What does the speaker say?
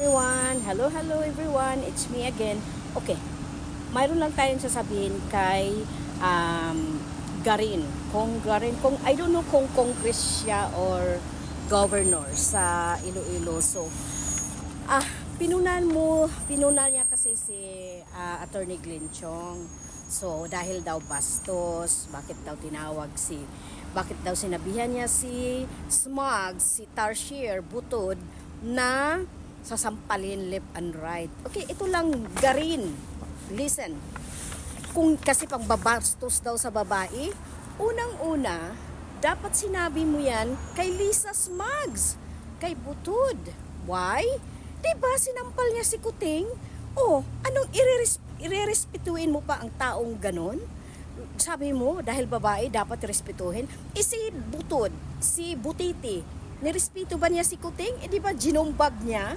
everyone. Hello, hello everyone. It's me again. Okay. Mayroon lang tayong sasabihin kay um, Garin. Kung Garin, kung I don't know kung congress siya or governor sa Iloilo. So, ah, pinunan mo, pinunan niya kasi si ah, Attorney Glenn Chong. So, dahil daw bastos, bakit daw tinawag si, bakit daw sinabihan niya si Smugs, si Tarsier, Butod, na sasampalin left and right. Okay, ito lang, garin. Listen, kung kasi pang babastos daw sa babae, unang-una, dapat sinabi mo yan kay Lisa Smugs, kay Butod. Why? Diba sinampal niya si Kuting? Oh, anong ireres irerespetuin mo pa ang taong ganon? Sabi mo, dahil babae, dapat respetuhin. Eh si Butod, si Butiti, nirespeto ba niya si Kuting? Eh di ba ginumbag niya?